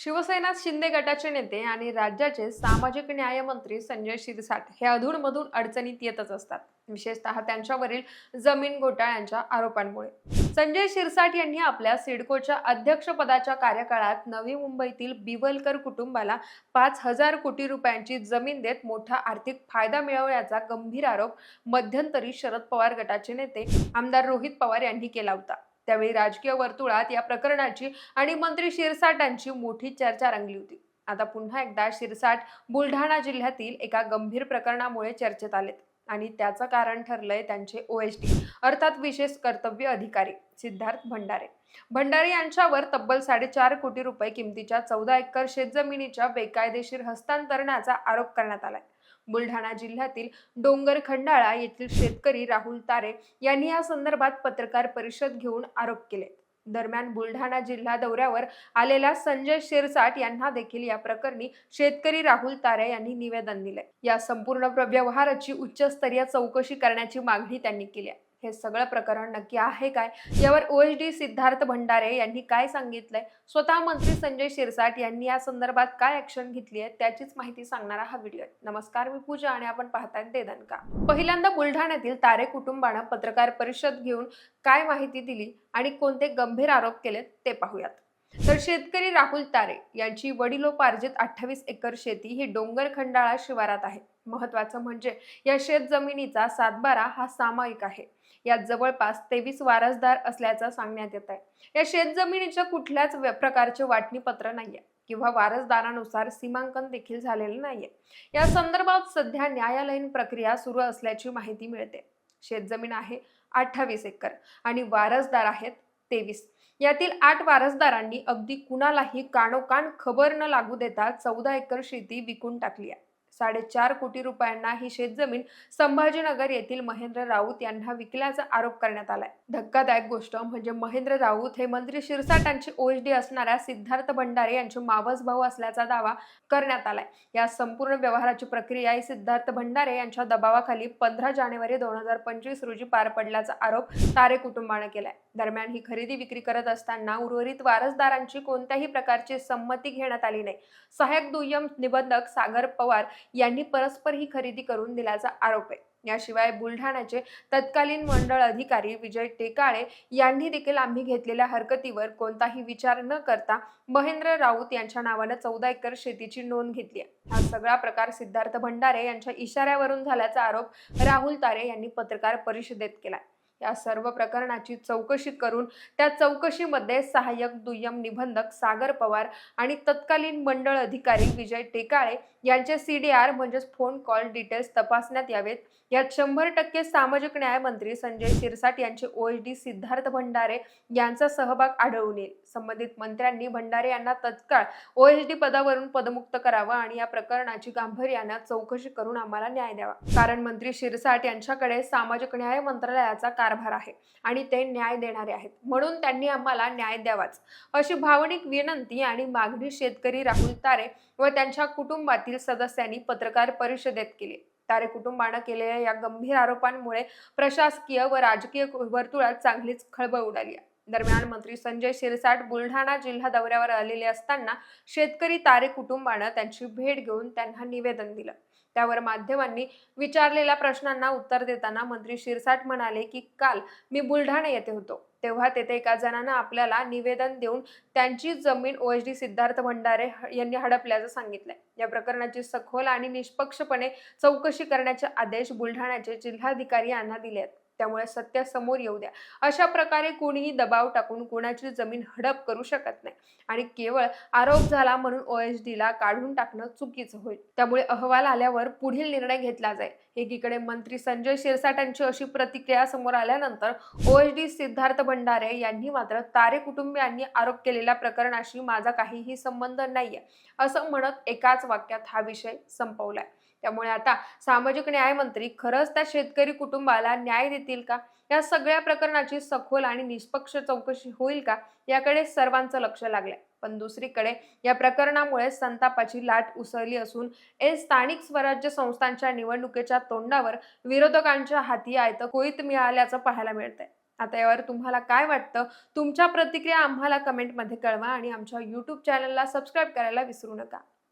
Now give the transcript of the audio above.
शिवसेना शिंदे गटाचे नेते आणि राज्याचे सामाजिक न्याय मंत्री संजय शिरसाट हे अधूनमधून अडचणीत येतच असतात. विशेषतः त्यांच्यावरील जमीन घोटाळ्यांच्या आरोपांमुळे. संजय शिरसाट यांनी आपल्या सिडकोच्या अध्यक्षपदाच्या कार्यकाळात नवी मुंबईतील बिवलकर कुटुंबाला पाच हजार कोटी रुपयांची जमीन देत मोठा आर्थिक फायदा मिळवण्याचा गंभीर आरोप मध्यंतरी शरद पवार गटाचे नेते आमदार रोहित पवार यांनी केला होता. त्यावेळी राजकीय वर्तुळात या प्रकरणाची आणि मंत्री शिरसाटांची मोठी चर्चा रंगली होती. आता पुन्हा एकदा शिरसाट बुलढाणा जिल्ह्यातील एका गंभीर प्रकरणामुळे चर्चेत आलेत आणि त्याचं कारण ठरलंय त्यांचे ओएसडी अर्थात विशेष कर्तव्य अधिकारी सिद्धार्थ भंडारे. भंडारे यांच्यावर तब्बल साडेचार कोटी रुपये किमतीच्या चौदा एकर शेतजमिनीच्या बेकायदेशीर हस्तांतरणाचा आरोप करण्यात आलाय. बुलढाणा जिल्ह्यातील डोंगर खंडाळा येथील शेतकरी राहुल तारे यांनी या संदर्भात पत्रकार परिषद घेऊन आरोप केले दरम्यान बुलढाणा जिल्हा दौऱ्यावर आलेल्या संजय शिरसाट यांना देखील या प्रकरणी शेतकरी राहुल तारे यांनी निवेदन दिले या संपूर्ण प्र- व्यवहाराची उच्चस्तरीय चौकशी करण्याची मागणी त्यांनी केली आहे. हे सगळं प्रकरण नक्की आहे काय? यावर ओएचडी सिद्धार्थ भंडारे यांनी काय सांगितलंय? स्वतः मंत्री संजय शिरसाट यांनी या संदर्भात काय ऍक्शन घेतली आहे त्याचीच माहिती सांगणारा हा व्हिडिओ नमस्कार मी पूजा आणि आपण पाहताय देदनका पहिल्यांदा बुलढाण्यातील तारे कुटुंबानं पत्रकार परिषद घेऊन काय माहिती दिली आणि कोणते गंभीर आरोप केलेत ते पाहूयात. तर शेतकरी राहुल तारे यांची वडिलोपार्जित अठ्ठावीस एकर शेती ही डोंगर खंडाळा शिवारात आहे. महत्वाचं म्हणजे या शेत जमिनीचा सातबारा हा सामायिक आहे. यात जवळपास तेवीस वारसदार असल्याचं सांगण्यात येत आहे या शेत जमिनीच्या कुठल्याच प्रकारचे वाटणीपत्र नाहीये किंवा वारसदारानुसार सीमांकन देखील झालेलं नाहीये. या संदर्भात सध्या न्यायालयीन प्रक्रिया सुरू असल्याची माहिती मिळते. शेतजमीन आहे अठ्ठावीस एकर आणि वारसदार आहेत तेवीस. यातील आठ वारसदारांनी अगदी कुणालाही कानोकान खबर न लागू देता चौदा एकर शेती विकून टाकली आहे. साडेचार कोटी रुपयांना ही शेतजमीन संभाजीनगर येथील महेंद्र राऊत यांना विकल्याचा आरोप करण्यात आलाय. धक्कादायक गोष्ट म्हणजे महेंद्र राऊत हे मंत्री शिरसाटांची ओएचडी असणाऱ्या सिद्धार्थ भंडारे यांचे मावस भाऊ असल्याचा दावा करण्यात आलाय. या संपूर्ण व्यवहाराची प्रक्रिया ही सिद्धार्थ भंडारे यांच्या दबावाखाली पंधरा जानेवारी दोन हजार पंचवीस रोजी पार पडल्याचा आरोप तारे कुटुंबाने केलाय. दरम्यान ही खरेदी विक्री करत असताना उर्वरित वारसदारांची कोणत्याही प्रकारची संमती घेण्यात आली नाही. सहाय्यक दुय्यम निबंधक सागर पवार यांनी परस्पर ही खरेदी करून दिल्याचा आरोप आहे. याशिवाय बुलढाण्याचे तत्कालीन मंडळ अधिकारी विजय टेकाळे यांनी देखील आम्ही घेतलेल्या हरकतीवर कोणताही विचार न करता महेंद्र राऊत यांच्या नावानं चौदा एकर शेतीची नोंद घेतली आहे. हा सगळा प्रकार सिद्धार्थ भंडारे यांच्या इशाऱ्यावरून झाल्याचा आरोप राहुल तारे यांनी पत्रकार परिषदेत केलाय या सर्व प्रकरणाची चौकशी करून त्या चौकशीमध्ये सहाय्यक दुय्यम निबंधक सागर पवार आणि तत्कालीन मंडळ अधिकारी विजय टेकाळे यांचे सी डी आर म्हणजेच फोन कॉल डिटेल्स तपासण्यात यावेत. यात शंभर टक्के सामाजिक न्याय मंत्री संजय शिरसाट यांचे O H D Siddharth Bhandare यांचा सहभाग आढळून येईल. संबंधित मंत्र्यांनी भंडारे यांना तत्काळ ओ एच डी पदावरून पदमुक्त करावं आणि या प्रकरणाची गांभीर्यानं चौकशी करून आम्हाला न्याय द्यावा. कारण मंत्री शिरसाट यांच्याकडे सामाजिक न्याय मंत्रालयाचा कारभार आहे आणि ते न्याय देणारे आहेत. म्हणून त्यांनी आम्हाला न्याय द्यावाच. अशी भावनिक विनंती आणि मागणी शेतकरी राहुल तारे व त्यांच्या कुटुंबातील सदस्यांनी पत्रकार परिषदेत केली. तारे कुटुंबानं केलेल्या या गंभीर आरोपांमुळे प्रशासकीय व राजकीय वर्तुळात चांगलीच खळबळ उडाली आहे. दरम्यान मंत्री संजय शिरसाट बुलढाणा जिल्हा दौऱ्यावर आलेले असताना शेतकरी तारे कुटुंबानं त्यांची भेट घेऊन त्यांना निवेदन दिलं. त्यावर माध्यमांनी विचारलेल्या प्रश्नांना उत्तर देताना मंत्री शिरसाट म्हणाले की काल मी बुलढाणा येथे होतो. तेव्हा तेथे एका जणांना आपल्याला निवेदन देऊन त्यांची जमीन ओएचडी सिद्धार्थ भंडारे यांनी हडपल्याचं सांगितलंय. या प्रकरणाची सखोल आणि निष्पक्षपणे चौकशी करण्याचे आदेश बुलढाण्याचे जिल्हाधिकारी यांना दिले आहेत त्यामुळे सत्य समोर येऊ द्या. अशा प्रकारे कोणीही दबाव टाकून कोणाची जमीन हडप करू शकत नाही. आणि केवळ आरोप झाला म्हणून OHD ला काढून टाकणं चुकीचं होईल. त्यामुळे अहवाल आल्यावर पुढील निर्णय घेतला जाईल. एकीकडे मंत्री संजय शिरसाटांची अशी प्रतिक्रिया समोर आल्यानंतर ओएचडी सिद्धार्थ भंडारे यांनी मात्र तारे कुटुंबियांनी आरोप केलेल्या प्रकरणाशी माझा काहीही संबंध नाहीये असं म्हणत एकाच वाक्यात हा विषय संपवलाय. त्यामुळे आता सामाजिक न्याय मंत्री खरंच त्या शेतकरी कुटुंबाला न्याय देतील का? या सगळ्या प्रकरणाची सखोल आणि निष्पक्ष चौकशी होईल का? याकडे सर्वांचं लक्ष लागलंय. पण दुसरीकडे या प्रकरणामुळे संतापाची लाट उसळली असून ए स्थानिक स्वराज्य संस्थांच्या निवडणुकीच्या तोंडावर विरोधकांच्या हाती आयतं कोईत मिळाल्याचं पाहायला मिळतंय. आता यावर तुम्हाला काय वाटतं? तुमच्या प्रतिक्रिया आम्हाला कमेंटमध्ये कळवा आणि आमच्या यूट्यूब चॅनलला सबस्क्राईब करायला विसरू नका.